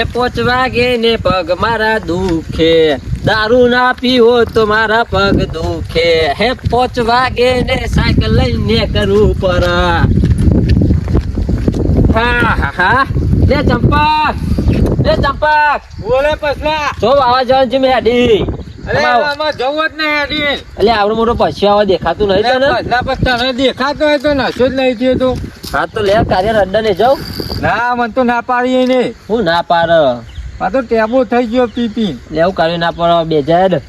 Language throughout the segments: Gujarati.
એ પોચ વાગે ને પગ મારા દુખે. દારૂ ના પીવો તો મારા પગ દુખે. હે પોચ વાગે ને સાયકલ લઈને કરું પર. હા હા હા. લે ચંપક લે ચંપક. બોલે પછલા જો આવા જવાનું છે મેં હેડી. એટલે આવડો મોટો પછી આવા દેખાતું નહીં તો ને દેખાતો હોય તો નશો જ નહીં થયો તો. હા તો લે કાર્ય રડ્ડા ને જાઉં. ના મને તો ના પાડી ને હું ના પાડ. આ તો ટેબો થઈ ગયો પી પી લેવું કાર્ય ના પાર બે હજાર.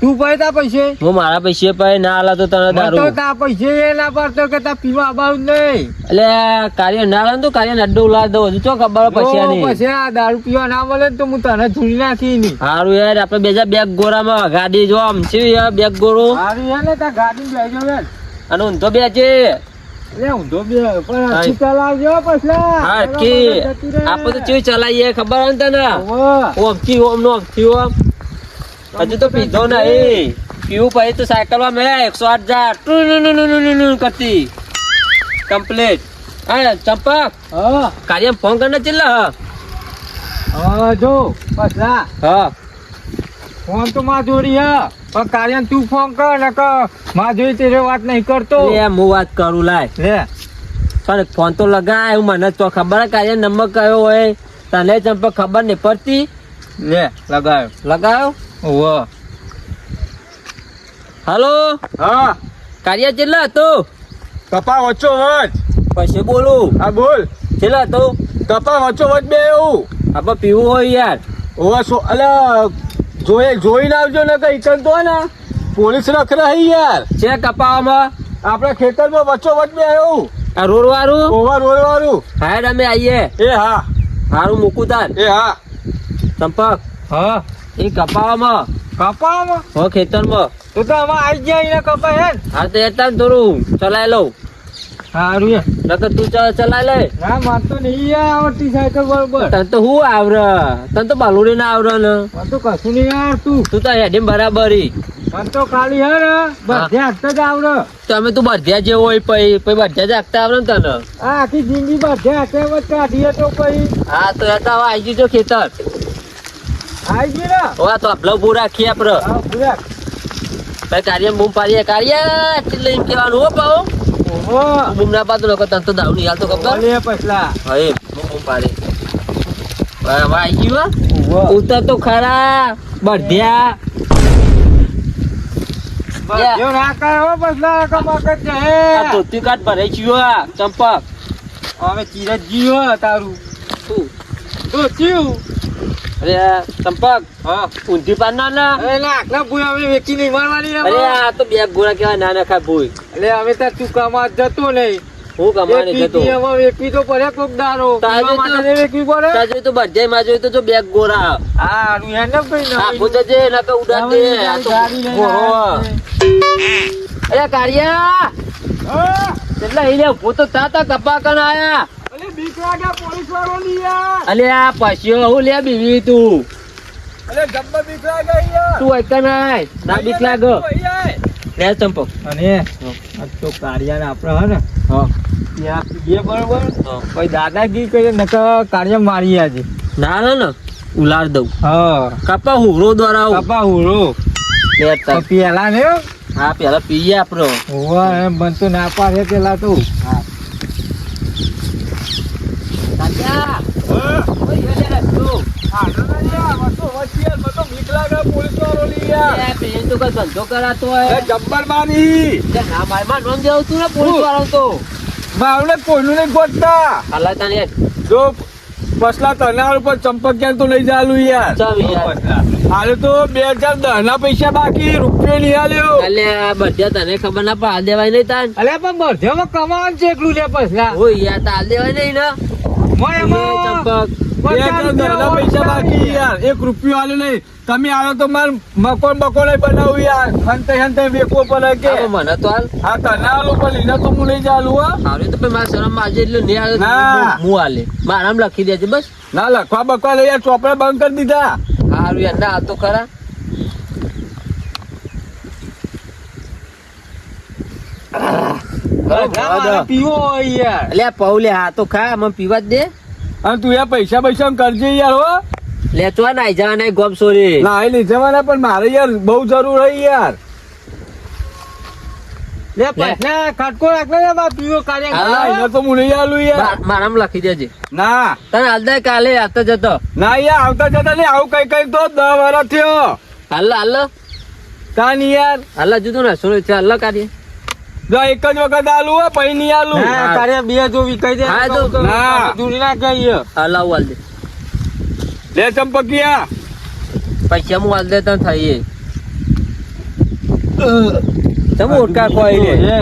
તું ભાઈ તા પૈસે? હું મારા પૈસે પાઈ ના આલા તો તને દારૂ તો તા પૈસે એ ના પાડતો કે તા પીવા અભાવ નહીં. એટલે કાર્ય ના આલા તો કાર્ય અડ્ડો ઉલાડ દો હજુ ચો ખબર પછી નહીં પછી આ દારૂ પીવા ના મળે તો હું તને ધૂલી નાખી ની સારું યાર આપણે બેજા બેગ ગોરામાં ગાડી જો આમ છે યાર બેગ ગોરો. સારું યાર ને તા ગાડી બેજો બેન અને બે બે હા. તો ચેવી હજુ તો પીધો નહીં. પીવું પછી તો સાયકલમાં મેં એકસો આઠ નુ કરતી. કમ્પ્લીટ. હા ચંપક. હા. કાર્ય ફોન કરીને ચિલ્લા હા જો પછલા. હા. ફોન તો માં જોડી હે પણ કાર્યન તું ફોન કર ને કે માં જોઈ તે વાત નહીં કરતો. લે હું વાત કરું લાય. લે. પણ ફોન તો લગાય હું મને તો ખબર હે કાર્ય નંબર કયો હોય. તને ચંપક ખબર નહીં પડતી. લે લગાયો. લગાયો? ઓહો હલો? હા. કાર્ય ચેલા હતો? કપા વચ્ચો વચ. પછી બોલું. હા બોલ. ચેલા હતો? કપા વચ્ચો વચ બે એવું. આપણે પીવું હોય યાર. ઓવા સો અલા જોઈ જોઈને આવજો ને કઈ કન તો ને પોલીસ રખ રહી યાર. છે કપાવામાં. આપણે ખેતરમાં વચ્ચો વચ બે આવ્યો આ રોડ વાળું ઓવર રોડ વાળું અમે આવીએ એ હા. હારું મૂકું તાર એ હા. ચંપક હા. એ કપાવામાં. કપાવામાં? હો ખેતરમાં. તો તો આમાં આવી જાય કપાય હે હા તો એતા ને થોડું ચલાઈ લઉં. સારું યાર નકર તું ચ- ચલાઈ લે. ના મારતો નહીં આવડતી સાયકલ બરોબર. તને તો હું આવરે તને તો બાલુડી ના આવરે ને. મને તો કશું નહીં યાર તું તું તો હેડી બરાબરી. મને તો ખાલી હે ને બધે જ આવડે. તો બધ્યા જેવો હોય પછી પછી બધ્યા જ ને તને? આખી જિંદગી બધે હાથે કાઢીએ તો પછી હા તો એતા હવે આવી જજો ખેતર. આવી ગઈ ને? હવે તો આપણે ઉભું રાખીએ આપણે. હા પૂરા પછી કાર્ય બૂમ પાડીએ કાર્ય એટલે એમ કહેવાનું. હો પાઉ. ઓહો. બૂમ ના પાડતો લોકો તને તો દારૂ નહીં હાલતો ખબર? બોલે પછલા હા એમ બૂમ પાડે. હવે આવી ગયું ઉતર તો ખરા. ના આ ચંપક. હવે ચીરજ જીવો તારું. શું? તો ચીવ અરે આ હા. ઊંધી પાન ના ના. અરે ના આટલા ભૂય અમે વેચી નહીં મારવાની અરે આ તો બે ગોળા કેવા ના નાખા ભૂઈ. એટલે અમે તું ચૂકામાં જતો નહીં. હું એ જતો. એમાં વેચવી તો પડે કોક દારો તારે તો- માટે વેચવી પડે. તાર તો બધાયમાં જોઈ તો જો બે ગોળા. હા હારું હેને ભાઈ આખું જે ના તો ઉડાડ દે આ તો ગોળો. અરે કાળિયા એટલે અહીં ઊભો તો થા તા કપા કન આયા. બીક લાગે પોલીસ વાળો યાર. અલે આ પછીઓ હું લે બીવી તું. અલે જબ્બર બીક લાગે યાર. તું એક નાય. ના બીક લાગ લે ચંપક અને આ તો કાળિયાને આપણે હે ને. હા. ત્યાં બરોબર. હા. દાદાગીરી કરીએ નકર કાળિયા મારી આજે. ના ના ના. ઉલાડ દઉં. હા. કપા હુરો દ્વારા આવું. કપા હુરો. પેલા ને હા. પેલા પીએ આપડે. હોવા એમ બન ના પાડે પેલા તો ઓય લે લે તું એ પેલી તો કઈ ધંધો કરાતો હોય? જબ્બર મારી ના મારમાં નોમ દેવું ને પોલીસ વાળો તો? મારું કોઈનું નહીં ગોતતા! હાલા તને. જો પછલા તનાર ઉપર ચંપક ક્યાં તો લઈ જાલું યાર. ચાલ યાર. હાલે તો બે હજાર દસ ના પૈસા બાકી રૂપિયો નહીં હાલ્યો. અલે બધા તને ખબર ના પા હાલ દેવાય નહીં તાન. પણ બધેમાં કમાવાનું છે એકલું લે હોય યાર તો હાલ દેવાય નહીં ને. પૈસા બાકી યાર. એક રૂપિયો હાલ્યો નહીં. તમે આવ્યો તો માર મકોન બકોન બનાવું યાર. હંતે હંતે વેકવો પડે કે. મને તો હાલ હા તનાર ઉપર લીધા તો હું લઈ જાલું હા. આવડે તો મારા શરમ આજે એટલે નહીં આવે તો હું હાલે મારા નામ લખી દેજે બસ. ના લખવા બકવા લઈ યાર ચોપડા બંધ કરી દીધા. હારું યાર ના તો ખરા. પીવો યાર. એટલે પૌલે હા તો ખા મને પીવા જ દે. અને તું યાર પૈસા પૈસા કરજે યાર હો. લેચવા ગોમ સોરી. લાઈ લઈ જવાના પણ મારે યાર બહુ જરૂર હોય યાર. લે. ને બા પીવો. હા. તો યાર. મારામાં લખી દેજે. ના. તને હાલ દે કાલે આવતો જતો. ના યાર આવતા જતા ને આવું કઈ કઈ તો દસ વર્ષ થયો. હાલ હાલ. તા યાર. હાલ જુદું ને છે હાલ કાઢીએ. જો એક જ વખત આલુ હો પછી નહીં આલુ. તારે બે જો વિકાઈ દે હા, તો- ના. ના કહીએ હાલ આવું હાલ દે. લે ચંપકિયા. પૈસા હું હાલ દે તને થઈએ તમે ઓટકા કોઈ લે?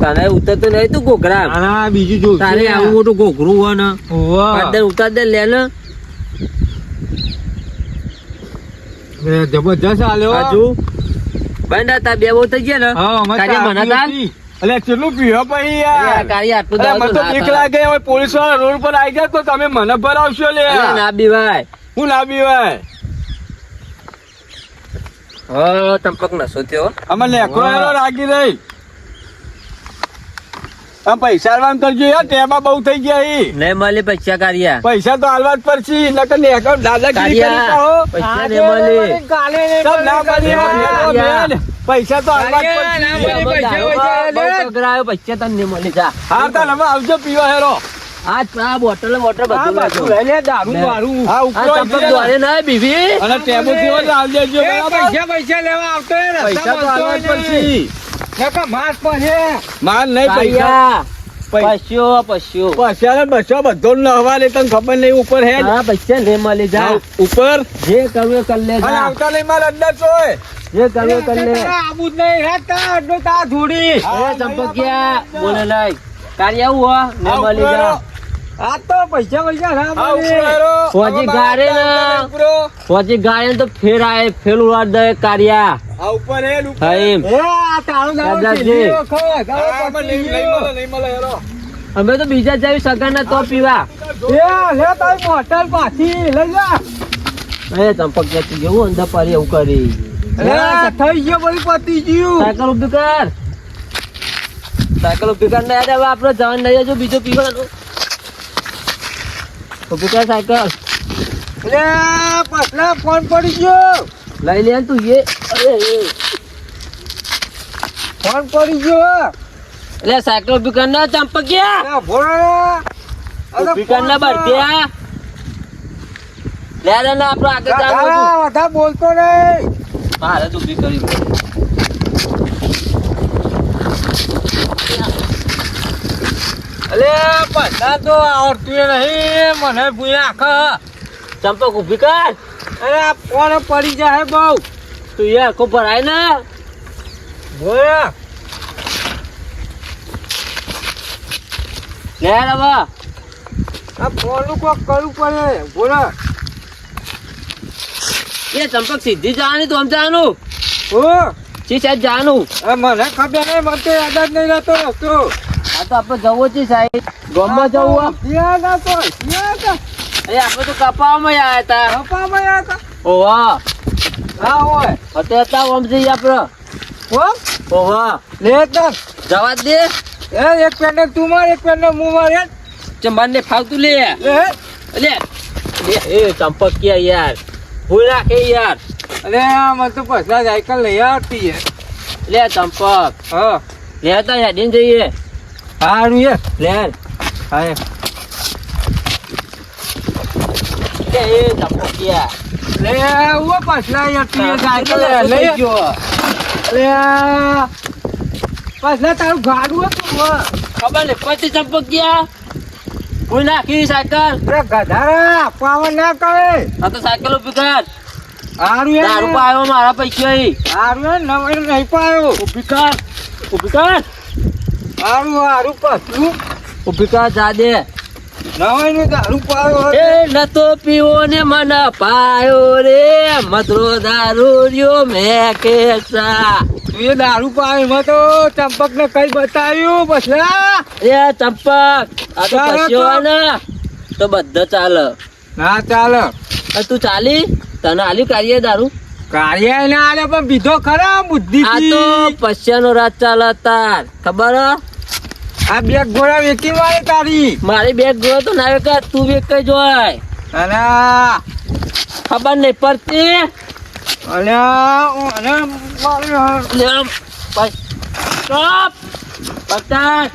તને ઉતરતું નહીં તું ગોગરા. હા બીજું જો તારે આવું મોટું ઘોઘરું હોય ને પાદર ઉતાર દે લે ને. જબરજસ્ત આલ્યો હજુ બંધ તા બે બહુ થઈ ગયા ને? હા અમે કાર્ય મને અલે કેટલું પીવો પછી યાર. કાર્ય આટલું દાવ મને તો બીક લાગે હવે પોલીસવાળા રોડ પર આવી ગયા તો તમે મને ભરાવશો લે ના બીવાય. હું ના બીવાય. હા ચંપક નસો થયો. અમે લેખો રાખી રહી. આમ પૈસા આલવાનું કરજો યાર ટેબા બહુ થઈ ગયા ઈ નહીં મળે પૈસા કાઢ્યા. પૈસા તો આલવા જ પડશે નકર ને લેખો દાદાગીરી કરી કાર્યા હો પૈસા નહીં મળે. કાલે સબ ના મળે પૈસા તો આલવા જ પડશે. પૈસા તને મળે જા. હા તાર હવે આવજો પીવા હેરો. આ આ બોટલ બોટલ બધું લાજો. દારૂ બારૂ હા ઉપર ચંપક દ્વારે ના બીવી અને ટેબો થી જ દેજો પૈસા પૈસા લેવા આવતો પૈસા તો આલવા જ. પડશે. માસ. માલ નહીં પૈસા ને બધો નહવા લે તને ખબર નહીં ઉપર હે. હા પૈસા નહીં મળે જા ઉપર જે કરવું કર લે જા આવતા નહીં મારે અંદર ચોય જે કરવું કર લે આબુ જ નહીં, હે તા અડ્ડો તા જોડી. એ ચંપકિયા બોલે નહીં કાર્ય આવું હો ને મળે જા. આ તો પૈસા પૈસા. ફોજી ગારે તો ફેર આય ઉડાડ દે કાર્યા. આ ઉપર. એ આ. અમે તો બીજા જાવી સગા ના તો પીવા. એ લે તારી બોટલ પાછી લઈ જા. એ ચંપકિયા તું જેવું? અંદર પરી એવું કરી. એ થઈ ગયો પતી ગયું. સાયકલ ઊભી કર. સાયકલ ઊભી કર ને આપડે જવાન નહીં જો બીજો પીવાનું. કર સાયકલ. લે પાછલા ફોન પડી ગયો. લઈ લે તું એ. અરે એ. ફોન પડી ગયો. એટલે સાયકલ ઊભી કર ને લે ભોળા ઊભી કર ને બરક્યા લે લે ને આપડે આગળ વધારે બોલતો નહીં. મારે તો ઊભી કરી અલે પૈસા તો આવડતું નહીં. મને ભૂઈ નાખ ચંપક ઊભી કર. અરે આ ફોન પડી જાય બહુ. તું એ આખો ભરાય ને. ભોળા. લે હવે આ ફોનનું કોક કરવું પડે. ભોળા. એ ચંપક સીધી જવાની તો આમ જવાનું ઓ ચી સાહેબ જવાનું. મને ખબર નહીં મને યાદ જ નહીં રહેતો રસ્તો. આ તો આપણે જવું છે સાહેબ. ગામમાં જવું આ. ત્યાં તો ત્યાં તો અરે આપણે તો કપાવામાં આવ્યા હતા. કપામાં યા હતા. ઓવા હા હોય. અત્યારે આમ જઈએ આપણે. કોમ ઓવા લે તક જવા દે. એ એક પેન તું માર એક પેન હું મારે મને ફાવતું લે. લે એ ચંપક કે યાર. ભૂલ રાખે યાર. અરે આ મને તો પછલા સાયકલ લઈ આવતી હે લે ચંપક. હા. લે તો હેડીને જઈએ. સારું યે લે. હા હું પછલા હે તારું ગાડું હતું હો. ખબર ને પછી ચંપક ગયા? ભૂલ નાખી સાયકલ. ગધારા પાવન ના કરે આ તો સાયકલ ઊભી કર. સારું યાર પાયો મારા પૈસા યાર નવાઈ નહીં પાયો. ઊભી કર ઊભી કર. ઊભી દારૂ પાયો એ નતો પીવો ને મન પાયો રે. મધરો દારૂ રહ્યો મેં કેસા એ દારૂ પાયો એમાં તો ચંપક ને કઈ બતાવ્યું પછલા એ ચંપક આ તો પસ્યો. ને તો બધા ચાલે. ના ચાલે. તું ચાલી? તને આલ્યું કાર્ય દારૂ? કાર્ય ના આલે પણ બીજો ખરા બુદ્ધિ આ તો પસ્યાનો રાત ચાલે તાર. ખબર? આ બે ઘોડા વેકી મારે તારી? મારી બેગ ગોળો તો ના વેકા તું વેક કઈ જોય અને ખબર નહીં પડતી. અલ્યા. સ્ટોપ પચાસ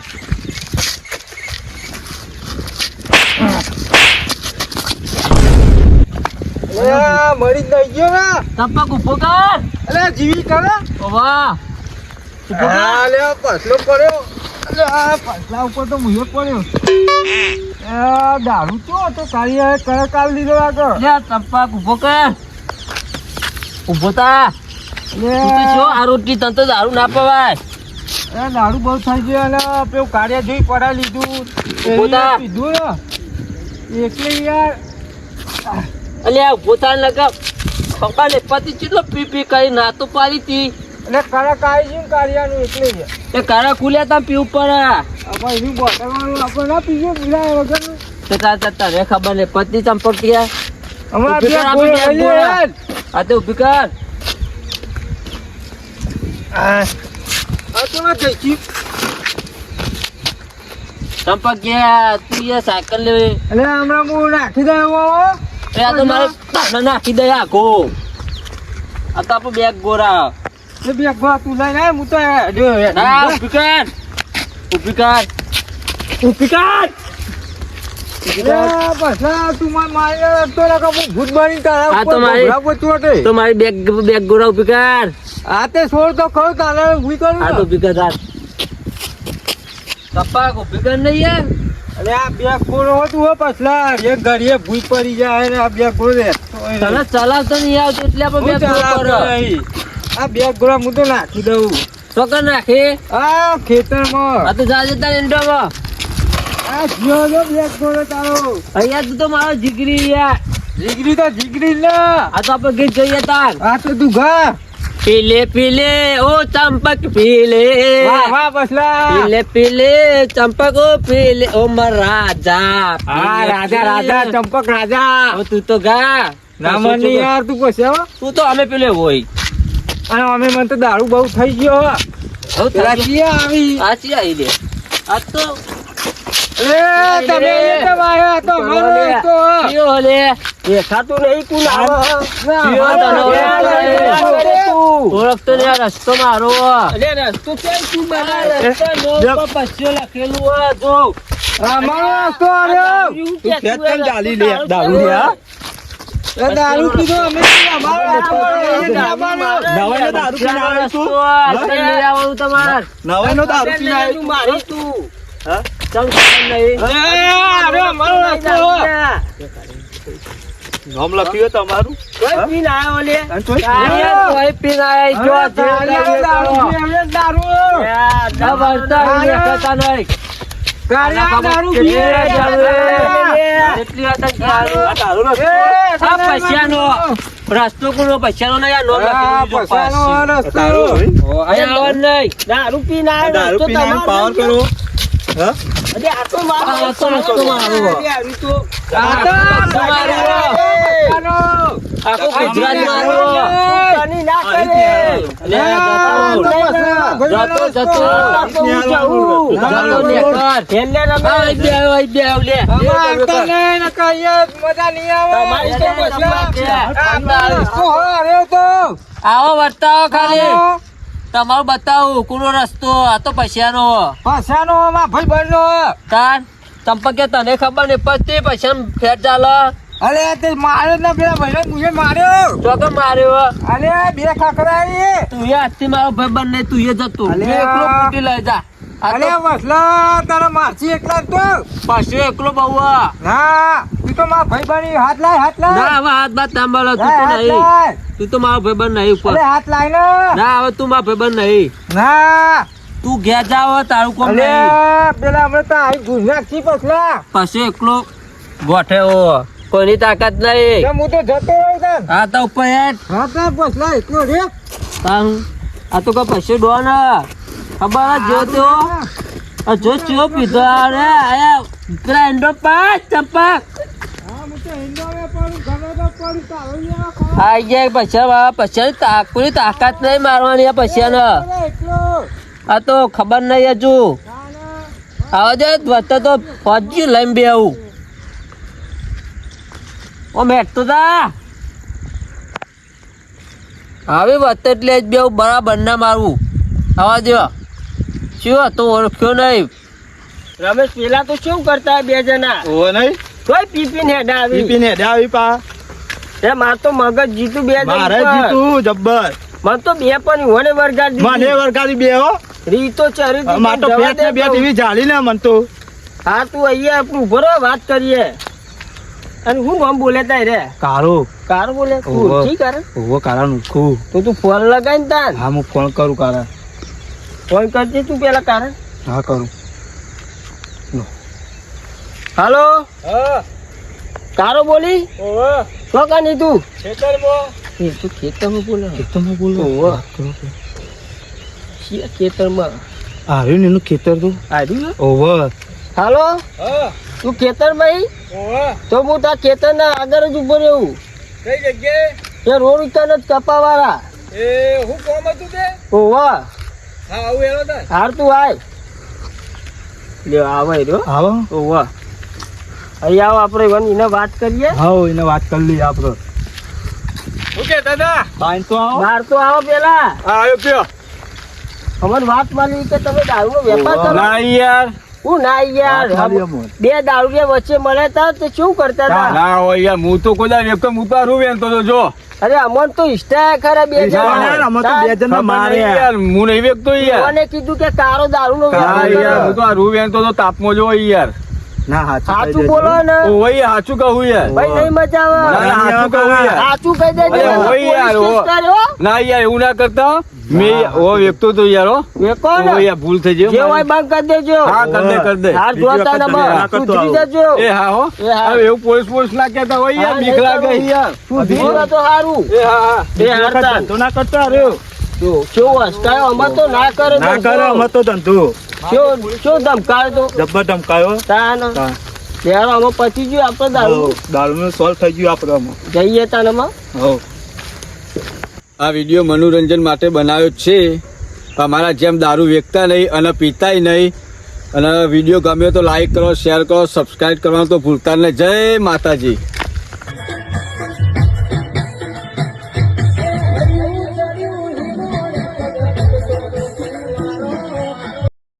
મરી જ નહીં ગયો ને. ચંપક ઊભો કર. જીવી કરે વાહ. ઊભો કર. અલ્યા પસલો પડ્યો અલ્યા ઉપર તો મુયો પડ્યો. દારૂ તો તો કાળી હવે કાલ લીધો આગળ? લે ચંપક ઊભો કર. ઊભો તા તું જો આ રોટલી તને તો દારૂ ના પવાય. એ દારૂ બહુ થઈ ગયો અને પેલું જોઈ પડા લીધું. ઊભો થા. પીધું ને એટલે યાર. અલ્યા ઊભો તા લગા પપ્પા ને પતિ ચેટલો પી પી કરી ના તો પાડી તી. એટલે કરા ગયું ને કાળિયાનું એટલે જ. તે કરા ખુલ્યા તા પી ઉપર આપણે એનું બોટલવાનું આપણે ના પીએ પીલાય વગર તે તાર તાર તારે ખબર ને પતિ ચંપક ગયા અમારા બે કર, આપણે બે લઈ ગોળા. યાર. આ તો ઊભી કર. આ તો ના થઈ ગયું. ચંપક ગયા તું એ સાયકલ લે. એટલે હમણાં હું નાખી દે હો. એ આ તો મારે નાખી દે આખો. આ તો આપણું બેગ ગોરા. એ બે ગોળા તું લઈને આય, હું તો જો ના ઊભી કર. ઊભી કર. ઊભી કર. એટલે પાછા તું મને મારી રાખતો ને કે હું ભૂત બની તારા આ તો ઉપર મારી- ઘોડા પર ચોટે. તો મારી બેગ બેગ ગોરા ઊભી કર. આ તે છોડ તો ખરું તારે ઊભી કરું આ. તો ઊભી કર તાર. કપાક ઊભી કર નહીં યાર. અરે આ બે ગોળો હતું હો પાછલા. એક ઘડીએ ભૂઈ પડી જાય ને આ બે ગોળો તને નહીં. ચલાવતો નહીં આવતું એટલે આપણે બેગ નહીં. આ બે ગોળા હું તો નાખી દઉં. તો કર નાખી? આ ખેતરમાં. આ તો જાજે તાર ઇન્ડોમાં આ જીઓ જો બે ગોળો તારો. અહીંયા તું તો મારો જીગરી યાર જીગરી તો જીગરી ને. આ તો આપણે ગીત જઈએ તાર. આ તો તું ઘા. પીલે પીલે ઓ ચંપક પીલે. વાહ વાહ બસલા. પીલે પીલે ચંપક ઓ પીલે. ઓ મર રાજા હા રાજા રાજા ચંપક રાજા. તું તો ગા ના મને યાર તું કોસે તું તો અમે પેલે હોય. અને અમે મને તો દારૂ બહુ થઈ ગયો. હવે પેલા ચિયા આવી. આવી લે આ તો એ તમે એ તો તો અમારો તો હો. કયો લે. દેખાતું નહીં કુલ આવો. તને ઓળખતો ને રસ્તો મારો. રસ્તો ક્યાં તું રસ્તા નો પર લખેલું આ જો રસ્તો આવ્યો. એ દારૂ રસ્તો આવ્યો. એ અમારો. નવાઈનો દારૂ પીને આવ્યો તું? અત્યારે લઈ આવવાનું તમારે. દારૂ પીને આવ્યો મારી તું. નહીં. એ, અરે અમારો રસ્તો હો. નામ લખ્યું તમારું કોઈ આવ્યો. જો અરે કાળિયા દારૂ પી, ના ને દારૂ. રસ્તો. રસ્તો. રસ્તો પાવર કરો હા? તો મારો. આખું ગુજરાત મારો. પોતાની ના કરે. આ જતો. જતો, જતો. જતો નેકર. આ અહીં બે આવ્યો, બે લે. આમાં આવતા નહીં કહીએ મજા નહીં આવે. તમારી તો મજા. આ હો, અરે તો. આવો બતાવો ખાલી તમારું બતાવું કોનો રસ્તો આ તો પૈસાનો પૈસાનો આમાં ભાઈબંધનો. તાર ચંપકે તને ખબર ને પછી પૈસા ફેર ચાલે અરે તે માર્યો ના પેલા ભાઈ મુએ માર્યો. તો કે માર્યો. અરે બે ખાખરા એ. તું એ આજથી મારો ભાઈ બંને તું એ જતો એકલો આ. લઈ જા. અરે વસલા તારા માસી એકલા તો. પાછો એકલો બહુ આ. ના તું તો મારા ભાઈ બની. હાથ લાય હાથ ના હવે હાથ બાત સાંભળો તું તો નહીં. તું તો મારો ભાઈ બન નહીં ઉપર. અરે હાથ લાય ને. ના હવે તું મારો ભાઈ બન નહીં. ના. તું ઘેર જાવ તારું કોમ નહીં. પેલા હમણાં તો આવી ગુંજાક છી પાછો એકલો ગોઠે ઓ કોઈની તાકાત નહીં. હું તો જતો તન આ તો ઉપર હેઠ. હા તો રે આ તો કોઈ પૈસે ડો ને. ખબર જો તો. આ જો ચો પીધો અરે આયા પેલા એન્ડો પાંચ ચંપક. હા હું. આઈ ગયા પૈસા પૈસા તાકુની તાકાત નહીં મારવાની આ પૈસા ને આ તો ખબર નહીં હજુ. આવજે આવા વત્તા તો ફોજી લઈને બે આવું ઓ મેટતો તા. હવે વાત એટલે જ બે બરાબર ના મારવું. આવા જેવા. શું તો ઓળખ્યો નહીં? રમેશ પેલા તો શું કરતા બે જણા? ઓ નહીં? કોઈ પીપીને હેડા આવી. પીપી ને આવી પા. એ માર તો મગજ જીતું બે મારે જીતું જબ્બર. મને તો બે પણ હોને વરગાડ મને વરગાડી બે હો. રીતો ચરી હતી, માર તો દે બે ટીવી જાળી ને મન તો. હા તું અહીંયા આપણું ઊભો વાત કરીએ. અને હું નામ બોલે તાય રે? કારો કારો બોલે. ખુરશી કરે? ઓવો કારા નુખું તો તું ફોન લગાઈ ને તાન. હા હું ફોન કરું કારા ફોન કરજે તું પેલા કારણ હા કરું. હાલો હા. કારો બોલી? ઓવે તો કાની તું? ખેતરમાં. એ તું ખેતરમાં બોલે. તમે બોલો. ઓવો. વાત કરો કે. શિયા ખેતરમાં. આર્યું ને એનું ખેતર તું? આવ્યું ઓવો હાલો? તું ખેતરમાં ઈ? તો હું તાર ખેતરના આગળ જ ઊભો રહેવું. કઈ જગ્યાએ? એ રોડ ઉપર જ કપાવાળા. એ હું કોમ હતું તે? ઓવા હા આવું એનો તાર. હાર તું આય. લ્યો આવે રહ્યો. આવો ઓવા અહીં આવો આપણે વન એને વાત કરીએ. હા એને વાત કરી લઈએ આપણે. શું કે દાદા? બાઈન તો આવો. બહાર તો આવો પેલા. હા આવ્યો પ્યો અમારી વાત માની કે તમે દારૂનો વેપાર કરો. ના યાર. હું ના યાર અમોન. બે દારૂડિયા વચ્ચે મળ્યા તા તે શું કરતા હતા? ના હોય યાર હું તો કોઈ એક તો હું તો જો. અરે અમન તો ઈષ્ટા ખરા બે જણ. જણા. તો બે જણ મારે યાર. હું નહીં વેકતો યાર. મને કીધું કે તારો દારૂ નો યાર હું તો આ રૂ વેચતો તો તાપમો જો યાર. સાચું બોલો ને. સાચું કહું યાર. ભાઈ નહીં મજા આવે સાચું કહું દેજો? ના યાર એવું ના કરતા. મેં ઓ આપડે તો યાર હો. વેકો ઓ યાર. ભૂલ થઈ જે હોય બંધ કરી દેજો. હા કર દે કર દે. હાર જોતા વખત બસ. સુધરી જજો. એ હા હો. હવે એવું પોલીસ પોલીસ ના કહેતા હોય યાર બીક લાગે. યાર. સુધરી તો સારું એ હા હા. એ હારતા. ધંધો ના કરતો રહ્યો. જો કેવું હસકાયો અમાર તો ના કરે ના કરે અમે તો ધંધો. કેવું કેવું ધમકાયો તો. જબ્બર ધમકાયો. તાન. ત્યારે અમે પતી ગયું આપણે દારૂ. દારૂ સોલ્વ થઈ ગયું આપડે જઈએ તાન હો આ વીડિયો મનોરંજન માટે બનાવ્યો છે. અમારા જેમ દારૂ વેચતા નહીં અને પીતાય નહીં. અને વીડિયો ગમ્યો તો લાઈક કરો શેર કરો સબસ્ક્રાઈબ કરવાનું તો ભૂલતા નહીં. જય માતાજી.